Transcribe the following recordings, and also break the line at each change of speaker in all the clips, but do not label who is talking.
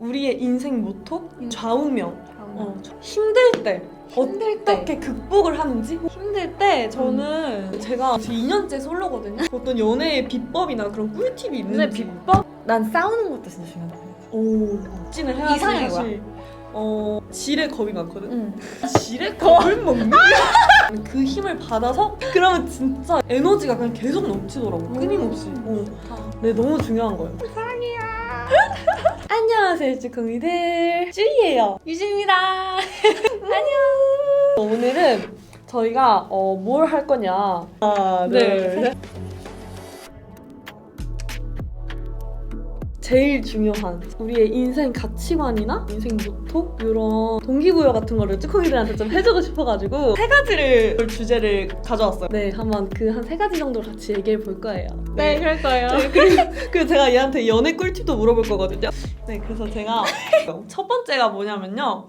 우리의 인생 모토
인-
좌우명.
어.
어, 힘들 때
힘들 때
어떻게 극복을 하는지
힘들 때 저는
제가 지금 2년째 솔로거든요. 어떤 연애의 비법이나 그런 꿀팁이 있는지.
근데 비법 난 싸우는 것도 진짜 중요하다.
오, 찐을 해야지
이상형이
사실. 어, 지레 겁이 많거든.
응.
지레 겁을 먹는 그 힘을 받아서 그러면 진짜 에너지가 그냥 계속 넘치더라고. 끊임없이. 어. 네, 너무 중요한 거예요. 안녕하세요, 쭈꾸미들. 쭈이예요.
유진입니다.
오늘은 저희가 어, 뭘 할 거냐. 하나,
네.
둘, 셋. 제일 중요한 우리의 인생 가치관이나 인생 모토 이런 동기부여 같은 거를 쭈꾸미들한테 좀 해주고 싶어가지고 세 가지를 주제를 가져왔어요. 네, 한번 그 한 세 가지 정도 같이 얘기해 볼 거예요.
네, 그럴 거예요.
네, 그리고, 그리고 제가 얘한테 연애 꿀팁도 물어볼 거거든요. 네, 그래서 제가 첫 번째가 뭐냐면요.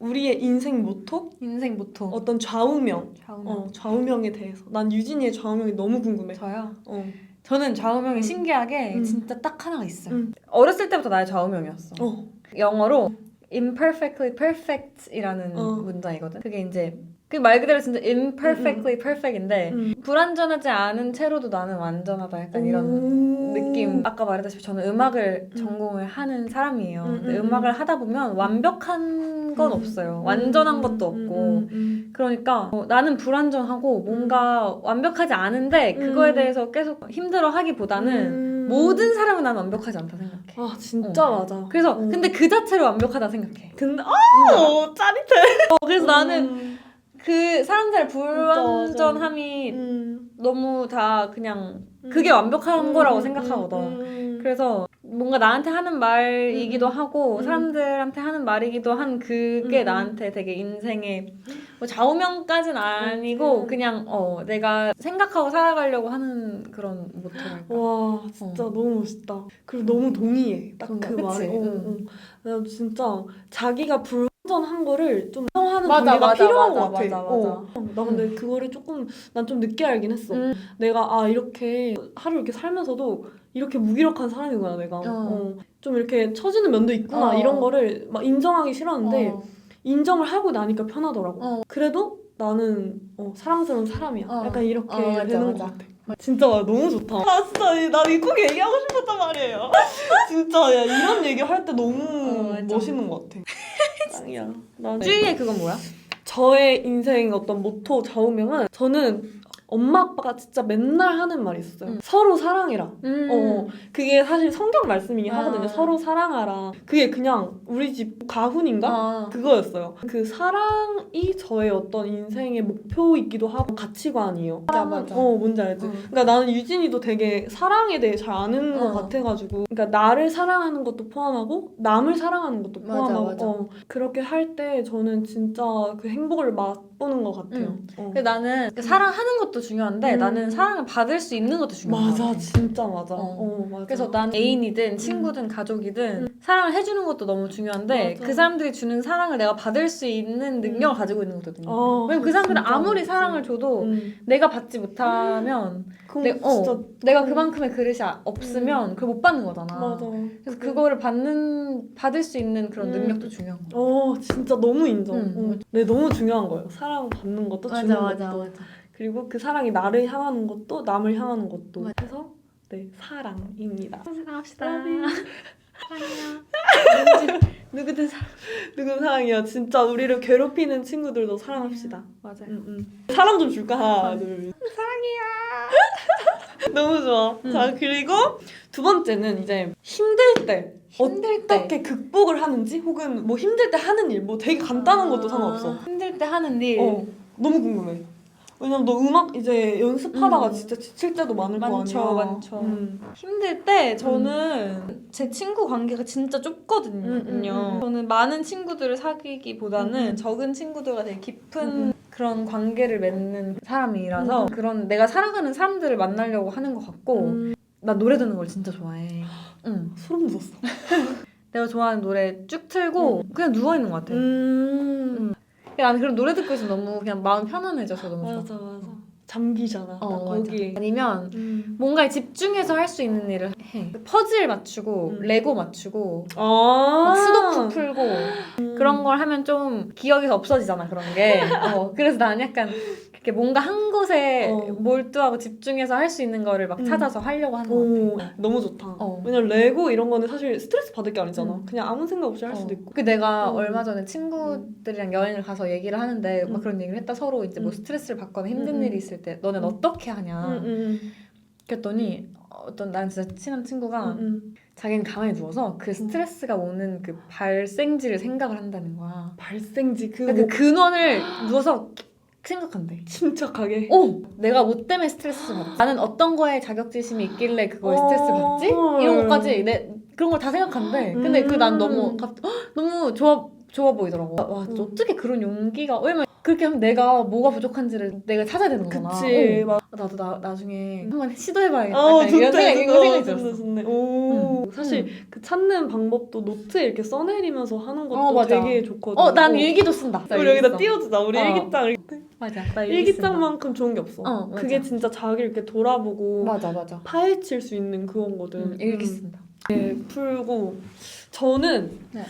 우리의 인생 모토?
인생 모토.
어떤 좌우명.
좌우명.
어, 좌우명에 대해서. 난 유진이의 좌우명이 너무 궁금해.
저요?
어.
저는 좌우명이
음.
신기하게
음.
진짜 딱 하나가 있어요.
음.
어렸을 때부터 나의 좌우명이었어.
어.
영어로 imperfectly perfect이라는
어.
문장이거든. 그게 이제 그 말 그대로 진짜 imperfectly perfect인데
음.
불완전하지 않은 채로도 나는 완전하다 약간 이런
오.
느낌. 아까 말했다시피 저는 음악을
음.
전공을 하는 사람이에요.
음,
근데
음,
음악을 하다 보면 완벽한 건
음.
없어요. 완전한 것도
음,
없고.
음, 음.
그러니까 어, 나는 불완전하고 뭔가 완벽하지 않은데 그거에
음.
대해서 계속 힘들어 하기보다는
음.
모든 사람은 난 완벽하지 않다 생각해.
아, 진짜 맞아.
그래서
어.
근데 그 자체로 완벽하다 생각해.
근데, 아, 짜릿해.
어, 그래서 나는
음.
그 사람들의. 불완전함이
음.
너무 다 그냥
음.
그게 완벽한
음,
거라고
음,
생각하거든.
음.
그래서 뭔가 나한테 하는 말이기도
음.
하고
음.
사람들한테 하는 말이기도 한 그게
음.
나한테 되게 인생의 뭐 좌우명까지는 아니고
음.
그냥 어 내가 생각하고 살아가려고 하는 그런 모토랄까.
와 진짜 너무 멋있다. 그리고 너무 동의해. 딱 그? 말에. 어,
응.
어. 나 진짜 자기가 불 완전한 거를 좀 인정하는
맞아,
단계가
맞아,
필요한
맞아,
것 같아.
맞아, 맞아.
어. 나 근데 그거를 조금 난 좀 늦게 알긴 했어.
음.
내가 아 이렇게 하루 이렇게 살면서도 이렇게 무기력한 사람이구나 내가. 어. 좀 이렇게 처지는 면도 있구나
어.
이런 거를 막 인정하기 싫었는데
어.
인정을 하고 나니까 편하더라고.
어.
그래도 나는 어, 사랑스러운 사람이야.
어.
약간 이렇게
어, 맞아,
되는
맞아.
것 같아. 진짜 나 너무 좋다. 아 진짜 나이꼭 얘기하고 싶었단 말이에요. 진짜 야, 이런 얘기 할 때 너무
어.
멋있는 것 같아. 짱이야. 나
쭈이의 그건 뭐야?
저의 인생 어떤 모토 좌우명은 저는 엄마 아빠가 진짜 맨날 하는 말이 있었어요.
음.
서로 사랑해라.
음.
어, 그게 사실 성경 말씀이긴
아.
하거든요. 서로 사랑하라. 그게 그냥 우리 집 가훈인가?
아.
그거였어요. 그 사랑이 저의 어떤 인생의 목표이기도 하고 가치관이에요.
맞아, 맞아.
어, 뭔지 알지?
어.
그러니까 나는 유진이도 되게 사랑에 대해 잘 아는 것
어.
같아가지고, 그러니까 나를 사랑하는 것도 포함하고 남을 사랑하는 것도
맞아,
포함하고,
맞아.
어, 그렇게 할 때 저는 진짜 그 행복을 맛 보는 것 같아요.
음.
어.
근데 나는 사랑하는 것도 중요한데
음.
나는 사랑을 받을 수 있는 것도 중요한 것
맞아,
같아.
진짜 맞아.
어.
어, 맞아.
그래서 난 애인이든 친구든 가족이든 사랑을 해주는 것도 너무 중요한데
맞아.
그 사람들이 주는 사랑을 내가 받을 수 있는 능력을 가지고 있는 것도 중요해.
어,
왜냐면 그 사람들은 아무리
맞지.
사랑을 줘도
음.
내가 받지 못하면
그건
내- 어. 내가
음.
그만큼의 그릇이 아- 없으면 그걸 못 받는 거잖아.
맞아.
그래서 그거를 받는 받을 수 있는 그런
음.
능력도 중요한 거.
어 진짜 너무 인정.
응.
어. 네 너무 중요한 거예요. 사랑 받는 것도 주는 것도
맞아.
그리고 그 사랑이 나를 향하는 것도 남을 향하는 것도
맞아.
해서 네 사랑입니다.
사랑합시다. 누구든 사랑.
누군 사랑이야. 진짜 우리를 괴롭히는 친구들도 사랑합시다.
맞아요.
응, 응. 사람 좀 줄까 하나 둘. 사랑해요. 너무 좋아.
응.
자 그리고 두 번째는 이제 힘들 때
힘들 때.
어떻게 극복을 하는지 혹은 뭐 힘들 때 하는 일 뭐 되게 간단한 것도 상관없어.
힘들 때 하는 일.
어, 너무 궁금해. 왜냐면 너 음악 이제 연습하다가
음.
진짜 지칠 때도 많을 거
많죠,
아니야.
많죠.
음.
힘들 때 저는 제 친구 관계가 진짜 좁거든요.
음, 음, 음.
저는 많은 친구들을 사귀기보다는
음, 음.
적은 친구들과 되게 깊은
음, 음.
그런 관계를 맺는 사람이라서
음.
그런 내가 살아가는 사람들을 만나려고 하는 것 같고
음.
나 노래 듣는 걸 진짜 좋아해. 응.
소름 돋았어.
내가 좋아하는 노래 쭉 틀고 그냥 누워 있는 것 같아.
음.
나는 그런 노래 듣고 있으면 너무 그냥 마음 편안해져서 너무 좋아.
맞아 맞아. 잠기잖아.
어,
나
맞아. 아니면
음.
뭔가에 집중해서 할 수 있는 일을 해. 퍼즐 맞추고
음.
레고 맞추고
아.
막 수도쿠 풀고 그런 걸 하면 좀 기억에서 없어지잖아 그런 게. 어, 그래서 난 약간 뭔가 한 곳에
어.
몰두하고 집중해서 할 수 있는 거를 막
음.
찾아서 하려고 하는
오,
것 같아.
너무 좋다.
어.
왜냐면 레고 이런 거는 사실 스트레스 받을 게 아니잖아.
음.
그냥 아무 생각 없이 할 수도
어.
있고.
그 내가
음.
얼마 전에 친구들이랑 여행을 가서 얘기를 하는데 막
음.
그런 얘기를 했다 서로 이제 뭐
음.
스트레스를 받거나 힘든
음, 음.
일이 있을 때 너는
음.
어떻게 하냐 그랬더니 어떤 나는 진짜 친한 친구가
응, 응.
자기는 가만히 누워서 그 스트레스가 오는 그 발생지를 생각을 한다는 거야.
발생지 그
그러니까
뭐
그 근원을 누워서 생각한대.
침착하게.
어, 내가 뭐 때문에 스트레스 받아? 나는 어떤 거에 자격지심이 있길래 그거에
어.
스트레스 받지? 이런 것까지 내 그런 걸 다 생각한대. 근데 그 난 너무
음.
갑- 헉, 너무 좋아 좋아 보이더라고. 와,
음.
어떻게 그런 용기가? 왜냐면 그렇게 하면 내가 뭐가 부족한지를 내가 찾아야 되는 거잖아.
그치.
어.
막.
나도 나 나중에 한번 시도해봐야겠다. 이런
좋다.
생각 이런
좋다.
생각이
좋네,
들었어.
좋네. 오.
음.
사실 그 찾는 방법도 노트에 이렇게 써내리면서 하는 것도
어.
되게 좋거든.
어, 난 일기도 쓴다.
우리 여기다 띄워주자. 우리
어.
일기장.
맞아. 나 일기.
일기장만큼 좋은 게 없어.
어.
그게 진짜 자기 이렇게 돌아보고
맞아, 맞아.
파헤칠 수 있는 그건거든.
음, 일기
음.
쓴다.
네, 풀고 저는
네.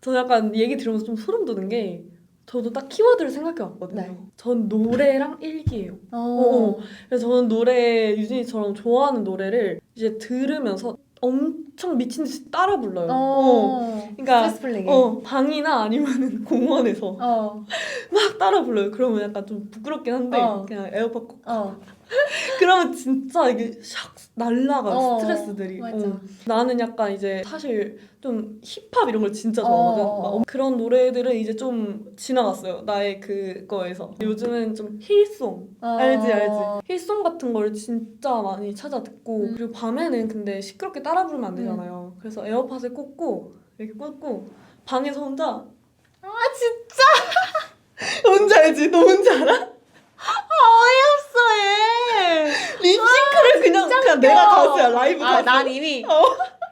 저는 약간 얘기 들으면서 좀 소름 돋는 게 저도 딱 키워드를 생각해 왔거든요.
네.
전 노래랑 일기예요.
어.
그래서 저는 노래 유진이처럼 좋아하는 노래를 이제 들으면서 엄청 미친 듯이 따라 불러요. 어. 그러니까
스트레스 풀리게.
어, 방이나 아니면은 공원에서
어.
막 따라 불러요. 그러면 약간 좀 부끄럽긴 한데
어.
그냥 에어팟 꽂고
어.
그러면 진짜 이게 샥 날라가 요
어,
스트레스들이.
맞아.
어. 나는 약간 이제 사실 좀 힙합 이런 걸 진짜 좋아하거든.
어.
막 그런 노래들은 이제 좀 지나갔어요. 나의 그거에서. 요즘은 좀 힐송.
어.
알지 알지. 힐송 같은 걸 진짜 많이 찾아 듣고
음.
그리고 밤에는 근데 시끄럽게 따라 부르면 안 되잖아요. 그래서 에어팟을 꽂고 이렇게 꽂고 방에서 혼자
아 진짜
뭔지 알지? 너 뭔지 알아?
어이없 어 얘.
립싱크를 그냥 그냥 내가 가수야 라이브 가수.
아 난 이미.
어.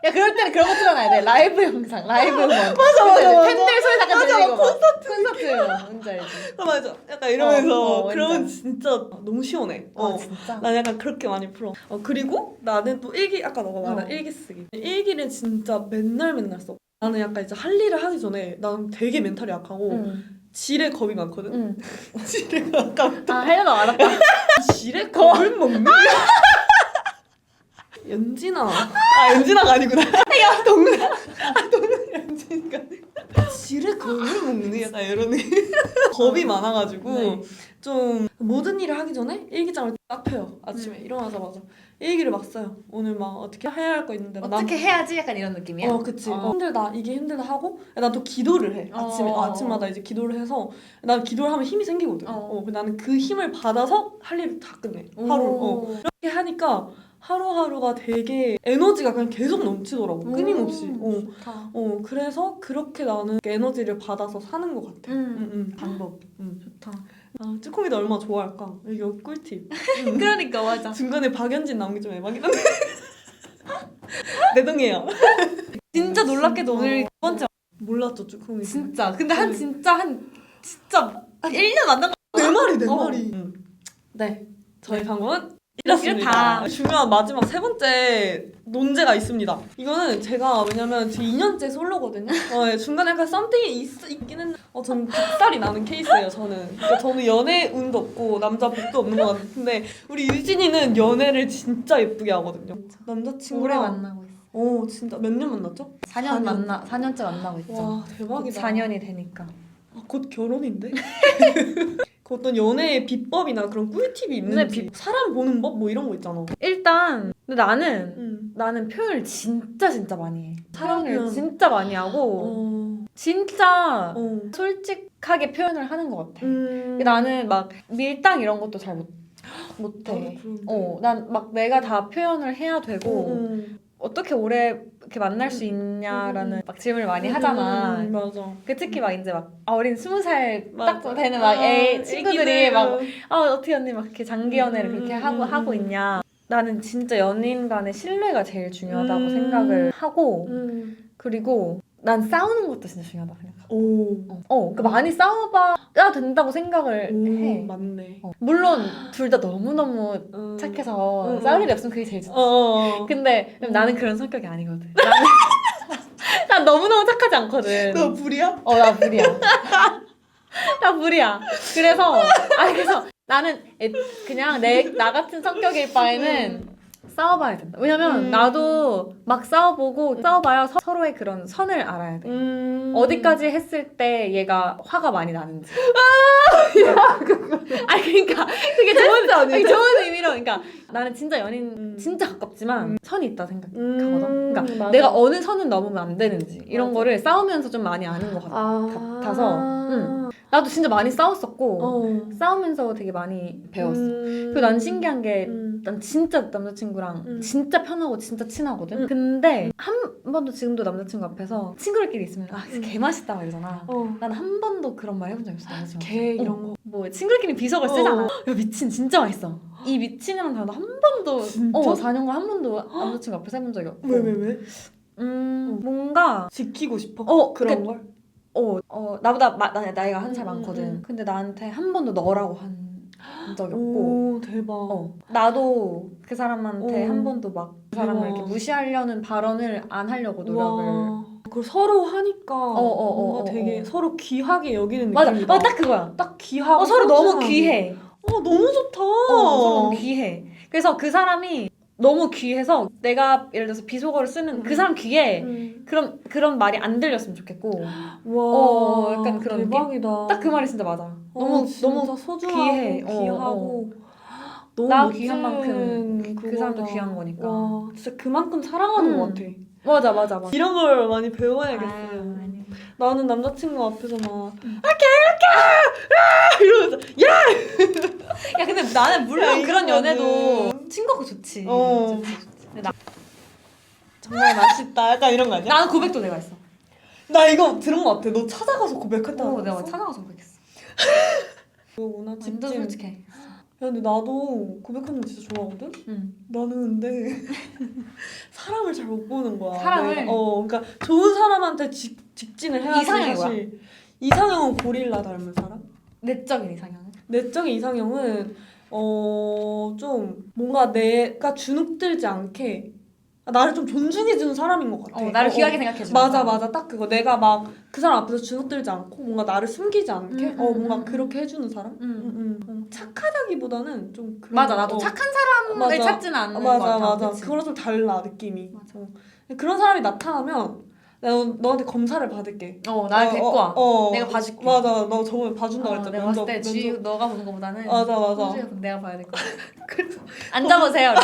야 그럴 때는 그런 거 틀어놔야 돼. 라이브 영상, 라이브 음원. 맞아
맞아, 맞아.
팬들 소리 잠깐
맞아,
들리고. 콘서트. 콘서트. 뭔지 알지?
아, 맞아. 약간 이러면서
어, 어,
그러면
완전.
진짜 너무 시원해.
어,
어.
진짜.
난 약간 그렇게 많이 풀어. 어, 그리고 나는 또 일기 아까 너가 말한
어.
일기 쓰기. 일기는 진짜 맨날 맨날 써. 나는 약간 이제 할 일을 하기 전에 나는 되게 멘탈이 약하고
응.
지레 겁이 많거든.
응.
지레가 아깝다.
아 하려고 알았다.
지레 겁을 먹는. 연진아. 아 연진아가 아니구나. 야 동네. 아 동네 연진이가. 지레 겁을 먹는 약간 이런 느낌. 겁이 많아가지고
네.
좀 모든 일을 하기 전에 일기장을 딱 펴요. 아침에 일어나자마자 일기를 막 써요. 오늘 막 어떻게 해야 할 거 있는데 막 난-
어떻게 해야지 약간 이런 느낌이야.
어, 그치.
어.
어, 힘들다. 이게 힘들다 하고, 난 또 기도를 해. 아침에,
어.
아침마다 이제 기도를 해서, 난 기도를 하면 힘이 생기거든.
어.
어. 그 나는 그 힘을 받아서 할 일을 다 끝내. 하루. 어. 이렇게 하니까 하루하루가 되게 에너지가 그냥 계속 넘치더라고. 끊임없이. 어.
좋다.
어, 그래서 그렇게 나는 에너지를 받아서 사는 것 같아.
음.
응, 응, 방법. 응.
좋다.
아, 쭈꾸미도 얼마나 좋아할까? 이거 꿀팁.
그러니까 맞아.
중간에 박연진 나온 게 좀 애박이긴 한데. 내 동이에요. 진짜 놀랍게도 오늘 두 번째 몰랐죠 쭈꾸미.
진짜. 근데 한
음.
진짜 한 진짜 한 1년 만난 거.
내 말이 내
어.
말이. 네, 저희
네.
방법은
이렇습니다.
이렇습니다. 중요한 마지막 세 번째 논제가 있습니다. 이거는 제가 왜냐면 제 2년째 솔로거든요. 어, 예, 중간에 약간 썸띵이 있, 있긴 했는데 어, 전 닭살이 나는 케이스예요. 저는. 그러니까 저는 연애 운도 없고 남자 복도 없는 것 같은데 우리 유진이는 연애를 진짜 예쁘게 하거든요.
오래
남자친구랑
만나고 있어.
오 진짜 몇 년 만났죠?
4년,
4년.
만나 4년째 만나고 있죠.
와 대박이다.
4년이 되니까.
아, 곧 결혼인데? 그 어떤 연애의 비법이나 그런 꿀팁이 있는지
네, 비-
사람 보는 법 뭐 이런 거 있잖아.
일단 근데 나는
응.
나는 표현을 진짜 진짜 많이 해. 사랑을
표현.
진짜 많이 하고
어.
진짜
어.
솔직하게 표현을 하는 것 같아.
음.
나는 막 밀당 이런 것도 잘 못 못해. 어, 난 막 내가 다 표현을 해야 되고
음.
어떻게 오래 이렇게 만날 수 있냐라는 막 질문을 많이 하잖아.
음, 맞아.
그 특히 막 이제 막 어린 스무 살 딱
맞아.
되는 막애
아,
친구들이
애기들.
막 아 어떻게 언니 막 이렇게 장기 연애를
음,
그렇게
음,
하고
음,
하고
음.
있냐. 나는 진짜 연인 간의 신뢰가 제일 중요하다고
음.
생각을 하고
음.
그리고 난 싸우는 것도 진짜 중요하다 생각해.
오.
어, 어그 많이 싸워봐야 된다고 생각을
오,
해.
맞네.
어. 물론 둘 다 너무 너무
음.
착해서
음,
싸울
음.
일이 없으면 그게 제일 좋지.
어, 어. 어.
근데 나는 그런 성격이 아니거든. 나는 난 너무너무 착하지 않거든.
너 불이야?
어, 나 불이야. 나 불이야. 그래서, 아니, 그래서 나는 애- 그냥 내, 나 같은 성격일 바에는 싸워봐야 된다. 왜냐면
음.
나도 막 싸워보고 싸워봐야 서, 로의 그런 선을 알아야 돼.
음.
어디까지 했을 때 얘가 화가 많이 나는지. 아니, 그러니까 그게 좋은,
아니
좋은 의미로. 그러니까 나는 진짜 연인
음.
진짜 가깝지만
음.
선이 있다 생각.
음.
그러니까
맞아.
내가 어느 선은 넘으면 안 되는지 이런
맞아.
거를 싸우면서 좀 많이 아는 것 같아.
아.
같아서, 응. 나도 진짜 많이 싸웠었고
어.
싸우면서 되게 많이 배웠어.
음.
그리고 난 신기한 게
음.
난 진짜 남자친구랑
음.
진짜 편하고 진짜 친하거든.
음.
근데 한 번도 지금도 남자친구 앞에서 친구들끼리 있으면 아
음.
개 맛있다 막 이러잖아.
어.
난 한 번도 그런 말 해본 적 없어 남자친구.
개 이런
어.
거.
뭐 친구들끼리 비석을
어.
쓰잖아. 야 미친 진짜 맛있어. 이 미친이라는 단어 한 번도
진짜?
어 4년간 한 번도 남자친구 앞에서 해본 적이 없고.
왜 왜 왜?
음 뭔가
지키고 싶어?
어
그런
그러니까
걸?
어, 어 나보다 마, 나, 나이가 한살
음,
많거든.
음.
근데 나한테 한 번도 너라고 한 적이 없고.
오 대박.
어, 나도 그 사람한테
어.
한 번도 막 그 사람을
대박.
이렇게 무시하려는 발언을 안 하려고 노력을.
와. 그걸 서로 하니까
어, 어,
뭔가
어,
되게
어.
서로 귀하게 여기는
맞아,
느낌이다.
어, 딱 그거야.
딱 귀하고
어, 서로 너무
소중하고.
귀해.
어 너무 좋다.
어, 서로 귀해. 그래서 그 사람이 너무 귀해서 내가 예를 들어서 비속어를 쓰는 그
음.
사람 귀에
음.
그런 그런 말이 안 들렸으면 좋겠고
와.
어, 약간 그런 느낌?
대박이다.
딱 그 말이 진짜 맞아.
어,
너무
진짜
너무
소중하고
귀해. 어,
귀하고 너무
나
멋진
귀한 만큼 그 사람도
그거다.
귀한 거니까.
와, 진짜 그만큼 사랑하는
음.
것 같아.
맞아 맞아 맞아.
이런 걸 많이 배워야겠어요.
아, 아니.
나는 남자친구 앞에서 막
음.
아, 개 이렇게! 이러면서 야!
야 근데 나는 물론
야,
그런 연애도 친구가 좋지.
어.
좋지, 좋지. 근데 나,
정말 맛있다. 약간 이런 거 아니야?
나는 고백도 내가 했어.
나 이거 들은 것 같아. 너 찾아가서 고백했다고.
어, 내가? 찾아가서 고백했어.
그거구나.
완전. 솔직해.
야, 근데 나도 고백하는 거 진짜 좋아하거든?
응.
나는 근데 사람을 잘 못 보는 거야.
사람을?
내가. 어, 그러니까 좋은 사람한테 직, 직진을 해야지.
이상형이
사실. 이상형은 고릴라 닮은 사람?
내적인 이상형.
내적인 이상형은 어, 좀 뭔가 내가 주눅들지 않게 나를 좀 존중해주는 사람인 것 같아.
어, 나를
어,
귀하게
어.
생각해줘.
맞아 맞아 딱 그거 내가 막 그 사람 앞에서 주눅들지 않고 뭔가 나를 숨기지 않게
음,
어
음,
뭔가
음.
그렇게 해주는 사람
응.
음, 음. 착하다기보다는 좀 그런
맞아 나도
어.
착한 사람을
맞아.
찾지는 않는
아,
것
맞아
같아.
맞아
그치?
그거랑 좀 달라 느낌이
맞아.
어. 그런 사람이 나타나면 내가 너- 너한테 검사를 받을게
어, 날
어,
데리고
어,
와.
어.
내가 봐줄게.
맞아 너 저번에 봐준다
어,
그랬잖아
내가 봤을 때 주희 너가 보는 것보다는
맞아 맞아
호주에 내가 봐야 될 것 같아. 앉아보세요.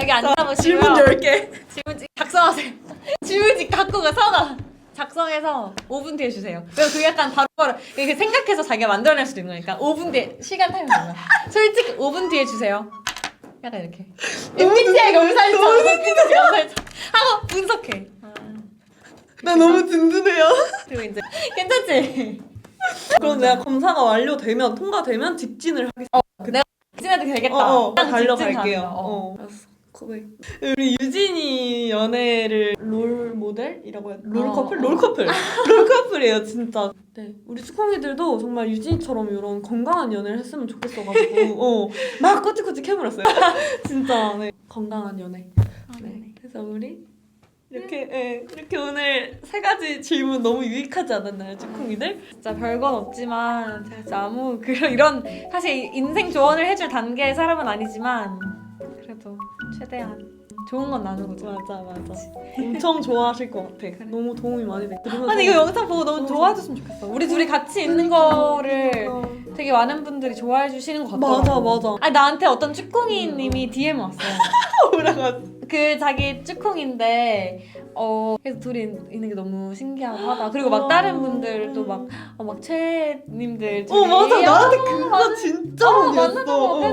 여기 앉아보시고요.
질문 10개
질문지 작성하세요. 질문지 갖고 가 서가 작성해서 5분 뒤에 주세요. 그리고 그 약간 바로바로 이렇게 생각해서 자기가 만들어낼 수도 있는 거니까 5분 뒤에 시간 타이밍 뭐야? 솔직히 5분 뒤에 주세요. 약간 이렇게 MBTI 검사일처럼 MBTI 검사일처럼 하고 분석해. 아,
나 너무 든든해요
그리고 이제 괜찮지?
그럼 내가 검사가 완료되면 통과되면 직진을 하겠습니다
직진해도 되겠다.
어, 어,
딱
달려갈게요.
가는 거.
어. 알았어. 고백. 우리 유진이 연애를 롤 모델이라고 해야 롤
어,
커플?
어.
롤 커플. 롤 커플이에요, 진짜. 네. 우리 쭈콩이들도 정말 유진이처럼 이런 건강한 연애를 했으면 좋겠어가지고, 어, 막 꼬치꼬치 캐물었어요. 진짜, 네. 건강한 연애.
아,
네.
네네.
그래서 우리 이렇게, 예, 이렇게 오늘 세 가지 질문 너무 유익하지 않았나요, 쭈콩이들?
진짜 별건 없지만 제가 진짜 아무 그런 이런 사실 인생 조언을 해줄 단계의 사람은 아니지만 그래도 최대한 좋은 건 나누고자.
맞아, 맞아. 엄청 좋아하실 것 같아. 너무 도움이 많이 돼. 그러면서
아니 이거 영상 보고 너무 좋아해줬으면 좋겠어. 우리 둘이 같이 있는 거를
어.
되게 많은 분들이 좋아해 주시는 것 같더라고.
맞아, 맞아.
아니 나한테 어떤 쭈콩이님이 DM 왔어.
오라가
그 자기 쭈콩인데 어 그래서 둘이 있는 게 너무 신기하다. 그리고 막 다른 분들도 막어 막 최님들
어 맞아 나한테
어,
그거. 진짜
어,
많이
앞에서
어.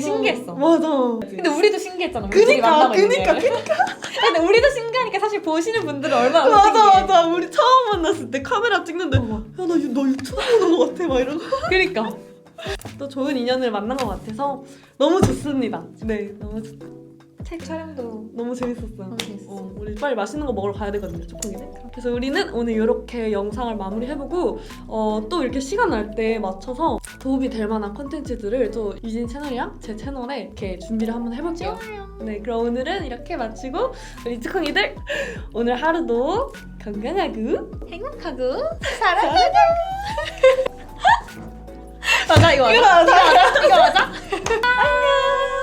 되게 신기했어.
맞아
근데 우리도 신기했잖아. 우리 둘이
그니까
만나고 있는
그니까
게. 근데 우리도 신기하니까 사실 보시는 분들은 얼마나
맞아
신기해.
맞아 우리 처음 만났을 때 카메라 찍는데
어머.
야나 너 유튜브 보는 거 같아 막 이러고
그러니까.
또 좋은 인연을 만난 것 같아서 너무 좋습니다 네 너무 좋다
책 촬영도
너무 재밌었어요.
너무 재밌었어.
어, 우리 빨리 맛있는 거 먹으러 가야 되거든요, 초콩이네. 그래서 우리는 오늘 이렇게 영상을 마무리해보고 어, 또 이렇게 시간 날 때 맞춰서 도움이 될 만한 콘텐츠들을 또 유진 채널이랑 제 채널에 이렇게 준비를 한번 해볼게요.
좋아요.
네, 그럼 오늘은 이렇게 마치고 우리 초콩이들 오늘 하루도 건강하고
행복하고 사랑하고. 맞아 이거 맞아.
이거 맞아.
이거 맞아? 맞아?